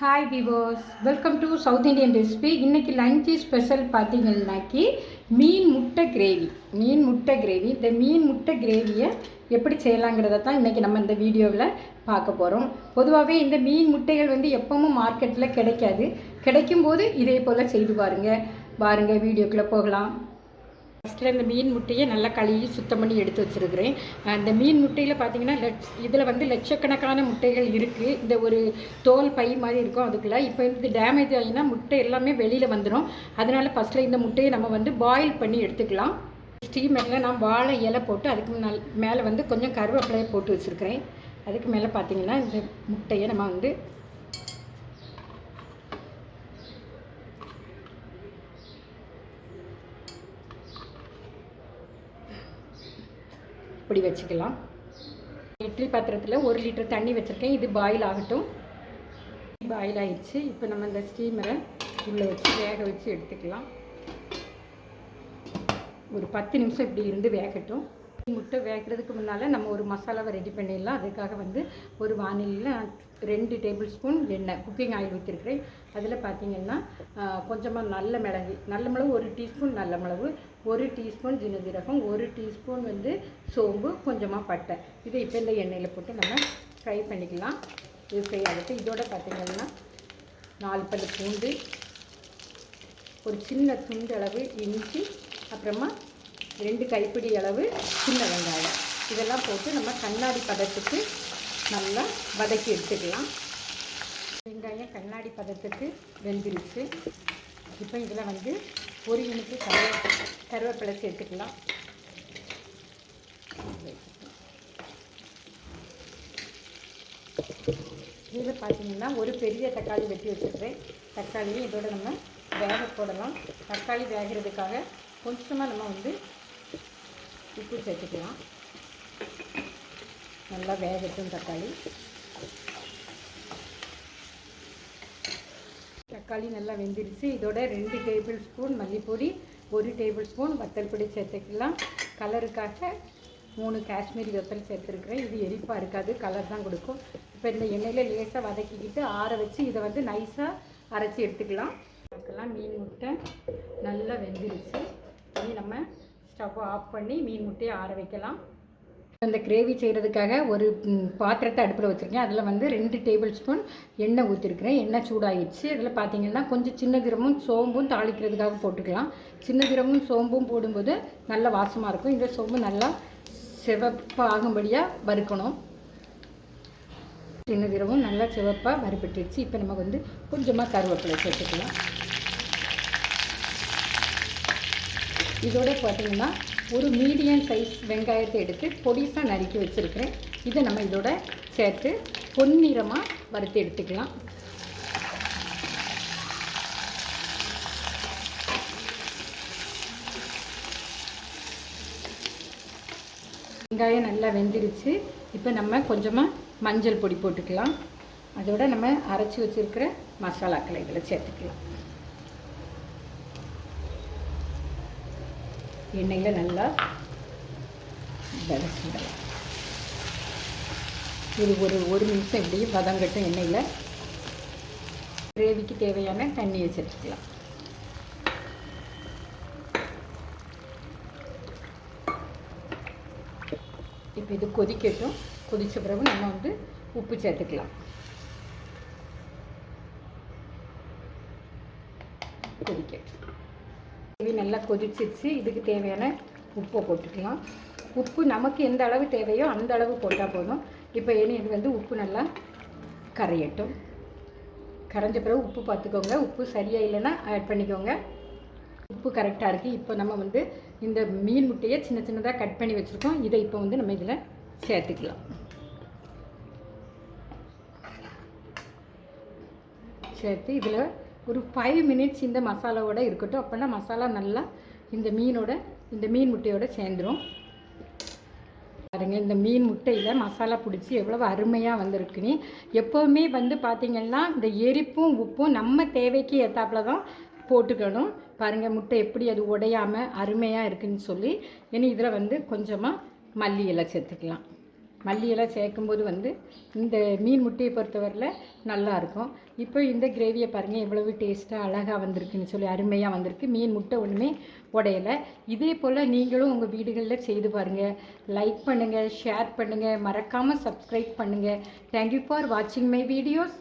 Hi விவோஸ் welcome to South Indian recipe இன்றைக்கி lunch special பார்த்தீங்கன்னாக்கி மீன் முட்டை கிரேவி மீன் முட்டை கிரேவி இந்த மீன் முட்டை கிரேவியை எப்படி செய்யலாங்கிறத தான் இன்றைக்கி நம்ம இந்த வீடியோவில் பார்க்க போகிறோம் பொதுவாகவே இந்த மீன் முட்டைகள் வந்து எப்பவும் மார்க்கெட்டில் கிடைக்காது. கிடைக்கும்போது இதே போல் செய்து பாருங்கள் பாருங்கள் வீடியோக்குள்ளே போகலாம். ஃபஸ்ட்டில் இந்த மீன் முட்டையை நல்லா கழுவி சுத்தம் பண்ணி எடுத்து வச்சுருக்கிறேன். அந்த மீன் முட்டையில் பார்த்தீங்கன்னா லட்ச இதில் வந்து லட்சக்கணக்கான முட்டைகள் இருக்குது இந்த ஒரு தோல் பை மாதிரி இருக்கும் அதுக்குள்ளே. இப்போ இது டேமேஜ் ஆகினா முட்டை எல்லாமே வெளியில் வந்துடும் அதனால் ஃபஸ்ட்டில் இந்த முட்டையை நம்ம வந்து பாயில் பண்ணி எடுத்துக்கலாம். ஸ்டீமரில் நான் வாழை இலை போட்டு அதுக்கு நல் மேலே வந்து கொஞ்சம் கருவேப்பிலையை போட்டு வச்சுருக்கிறேன். அதுக்கு மேலே பார்த்தீங்கன்னா இந்த முட்டையை நம்ம வந்து இப்படி வச்சுக்கலாம். இட்லி பாத்திரத்தில் ஒரு லிட்டர் தண்ணி வச்சுருக்கேன். இது பாயில் ஆகட்டும். பாயில் ஆகிடுச்சு இப்போ நம்ம இந்த ஸ்டீமரை உள்ளே வச்சு வேக வச்சு எடுத்துக்கலாம். ஒரு பத்து நிமிஷம் இப்படி இருந்து வேகட்டும். முட்டை வேகிறதுக்கு முன்னால் நம்ம ஒரு மசாலாவை ரெடி பண்ணிடலாம். அதுக்காக வந்து ஒரு வானிலையில் ரெண்டு டேபிள் ஸ்பூன் எண்ணெய் குக்கிங் ஆயில் ஊற்றிருக்கிறேன் அதில் பார்த்தீங்கன்னா கொஞ்சமாக நல்ல மிளகு நல்ல மிளகு ஒரு டீஸ்பூன் நல்ல மிளகு ஒரு டீஸ்பூன் ஜின ஜீரகம் ஒரு டீஸ்பூன் வந்து சோம்பு கொஞ்சமாக பட்டை. இதை இப்போ இந்த எண்ணெயில் போட்டு நம்ம ஃப்ரை பண்ணிக்கலாம். இது ஃப்ரை ஆகிட்டு இதோட பார்த்தீங்கன்னா நாலு பல்லு பூண்டு ஒரு சின்ன துண்டு அளவு இஞ்சி அப்புறமா ரெண்டு கைப்பிடி அளவு சின்ன வெங்காயம். இதெல்லாம் போட்டு நம்ம கண்ணாடி பதத்துக்கு நல்லா வதக்கி எடுத்துக்கலாம். வெங்காயம் கண்ணாடி பதத்துக்கு வெந்துருச்சு இப்போ இதில் வந்து ஒரு இனிப்பு கருவே கருவேப்பிலை சேர்த்துக்கலாம். இதில் பார்த்தீங்கன்னா ஒரு பெரிய தக்காளி வெட்டி வச்சுருக்கேன் தக்காளியும் இதோட நம்ம வேக போடலாம். தக்காளி வேகிறதுக்காக கொஞ்சமாக நம்ம வந்து உப்பு சேர்த்துக்கலாம். நல்லா வேகட்டும் தக்காளி. தக்காளி நல்லா வெந்துருச்சு. இதோட ரெண்டு டேபிள் ஸ்பூன் மல்லிப்பொடி ஒரு டேபிள் ஸ்பூன் வத்தல் பொடி சேர்த்துக்கலாம். கலருக்காக மூணு காஷ்மீரி வத்தல் சேர்த்துருக்குறேன். இது எரிப்பாக இருக்காது கலர் தான் கொடுக்கும். இப்போ இந்த எண்ணெயில் லேசாக வதக்கிக்கிட்டு ஆற வச்சு இதை வந்து நைஸாக அரைச்சி எடுத்துக்கலாம். பார்க்கலாம் மீன் முட்டை நல்லா வெந்துருச்சு. இனி நம்ம ஸ்டவ் ஆஃப் பண்ணி மீன் முட்டையை ஆற வைக்கலாம். அந்த கிரேவி செய்கிறதுக்காக ஒரு பாத்திரத்தை அடுப்பில் வச்சுருக்கேன். அதில் வந்து ரெண்டு டேபிள் ஸ்பூன் எண்ணெய் ஊற்றிருக்கிறேன் எண்ணெய் சூடாகிடுச்சு அதில் பார்த்தீங்கன்னா கொஞ்சம் சின்ன திரமும் சோம்பும் தாளிக்கிறதுக்காக போட்டுக்கலாம். சின்ன திரமும் சோம்பும் போடும்போது நல்ல வாசமாக இருக்கும். இந்த சோம்பு நல்லா சிவப்பாகும்படியாக வறுக்கணும். சின்ன திரமும் நல்லா சிவப்பாக வறுபட்டுருச்சு. இப்போ நம்ம வந்து கொஞ்சமாக கருவேப்பிலை சேர்த்துக்கலாம். இதோட பார்த்தீங்கன்னா ஒரு மீடியம் சைஸ் வெங்காயத்தை எடுத்து பொடிசாக நறுக்கி வச்சுருக்கிறேன். இதை நம்ம இதோட சேர்த்து பொன்னிறமாக வறுத்து எடுத்துக்கலாம். வெங்காயம் நல்லா வெந்துருச்சு. இப்போ நம்ம கொஞ்சமாக மஞ்சள் பொடி போட்டுக்கலாம். அதோட நம்ம அரைச்சி வச்சுருக்கிற மசாலாக்களை இதில் சேர்த்துக்கலாம். எண்ணெயில் நல்லா வதக்கிடலாம். இது ஒரு ஒரு நிமிஷம் இப்படி வதங்கட்டும் எண்ணெயில். கிரேவிக்கு தேவையான தண்ணியை சேர்த்துக்கலாம். இப்போ இது கொதிக்கட்டும். கொதித்த பிறகு நம்ம வந்து உப்பு சேர்த்துக்கலாம். கொதிக்கட்டும். கிரேவி நல்லா கொதிச்சிருச்சு. இதுக்கு தேவையான உப்பை போட்டுக்கலாம். உப்பு நமக்கு எந்த அளவு தேவையோ அந்த அளவு போட்டால் போதும். இப்போ இனி இது வந்து உப்பு நல்லா கரையட்டும். கரைஞ்ச பிறகு உப்பு பார்த்துக்கோங்க. உப்பு சரியாக இல்லைன்னா ஆட் பண்ணிக்கோங்க. உப்பு கரெக்டாக இருக்குது இப்போ நம்ம வந்து இந்த மீன் முட்டையை சின்ன சின்னதாக கட் பண்ணி வச்சுருக்கோம். இதை இப்போ வந்து நம்ம இதில் சேர்த்துக்கலாம். சேர்த்து இதில் ஒரு ஃபைவ் மினிட்ஸ் இந்த மசாலாவோட இருக்கட்டும். அப்போனா மசாலா நல்லா இந்த மீனோட இந்த மீன் முட்டையோட சேர்ந்துடும் பாருங்க இந்த மீன் முட்டையில் மசாலா பிடிச்சி எவ்வளோ அருமையாக வந்திருக்குன்னு எப்போவுமே வந்து பார்த்திங்கன்னா இந்த எரிப்பும் உப்பும் நம்ம தேவைக்கு ஏற்றாப்புல தான் போட்டுக்கணும். பாருங்கள் முட்டை எப்படி அது உடையாமல் அருமையாக இருக்குன்னு சொல்லி. இனி இதில் வந்து கொஞ்சமாக மல்லி இலை சேர்த்துக்கலாம். மல்லியெல்லாம் சேர்க்கும்போது வந்து இந்த மீன் முட்டையை பொறுத்தவரையில் நல்லாயிருக்கும். இப்போ இந்த கிரேவியை பாருங்கள் எவ்வளவு டேஸ்ட்டாக அழகாக வந்திருக்குன்னு சொல்லி அருமையாக வந்திருக்கு. மீன் முட்டை ஒன்றுமே உடையலை. இதே போல் நீங்களும் உங்கள் வீடுகளில் செய்து பாருங்கள் லைக் பண்ணுங்கள் ஷேர் பண்ணுங்கள் மறக்காமல் சப்ஸ்கிரைப் பண்ணுங்கள் தேங்க்யூ ஃபார் வாட்சிங் மை வீடியோஸ்